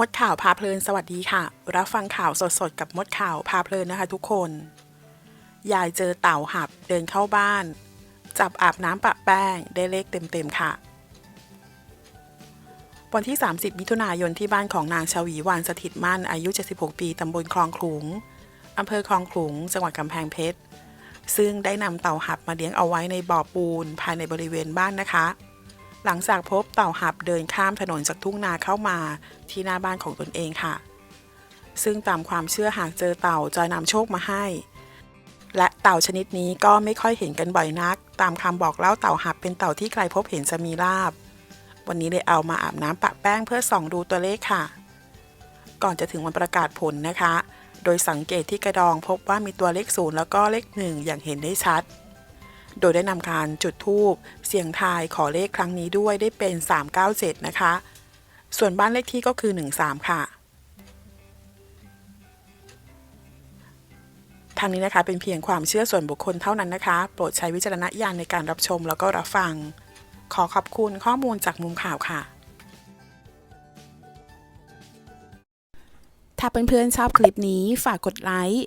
มดข่าวพาเพลินสวัสดีค่ะ รับฟังข่าวสดๆ กับมดข่าวพาเพลินนะคะทุกคน ยายเจอเต่าหับเดินเข้าบ้าน จับอาบน้ำปะแป้งได้เลขเต็มๆค่ะ วันที่ 30 มิถุนายนที่บ้านของนางชวีวานสถิตมั่นอายุ 76 ปีตำบลคลองขลุงอำเภอคลองขลุง จังหวัดกำแพงเพชรซึ่งได้นำเต่าหับมาเลี้ยงเอาไว้ในบ่อปูนภายในบริเวณบ้านนะคะ หลังจากพบเต่าหับเดินข้ามถนนจากทุ่งนาเข้ามาที่หน้าบ้านของตนเองค่ะ ซึ่งตามความเชื่อหากเจอเต่าจะนำโชคมาให้ และเต่าชนิดนี้ก็ไม่ค่อยเห็นกันบ่อยนัก ตามคำบอกเล่าเต่าหับเป็นเต่าที่ใครพบเห็นจะมีลาบ วันนี้เลยเอามาอาบน้ำปะแป้งเพื่อส่องดูตัวเลขค่ะ ก่อนจะถึงวันประกาศผลนะคะ โดยสังเกตที่กระดองพบว่ามีตัวเลขศูนย์แล้วก็เลขหนึ่งอย่างเห็นได้ชัด โดยได้นำการจุดธูปเสียงทายขอเลขครั้งนี้ด้วยได้เป็น 397 นะคะ ส่วนบ้านเลขที่ก็คือ 13 ค่ะทางนี้นะคะเป็นเพียงความเชื่อส่วนบุคคลเท่านั้นนะคะ โปรดใช้วิจารณญาณในการรับชมแล้วก็รับฟัง ขอขอบคุณข้อมูลจากมุมข่าวค่ะ ถ้าเพื่อนๆชอบคลิปนี้ฝากกดไลค์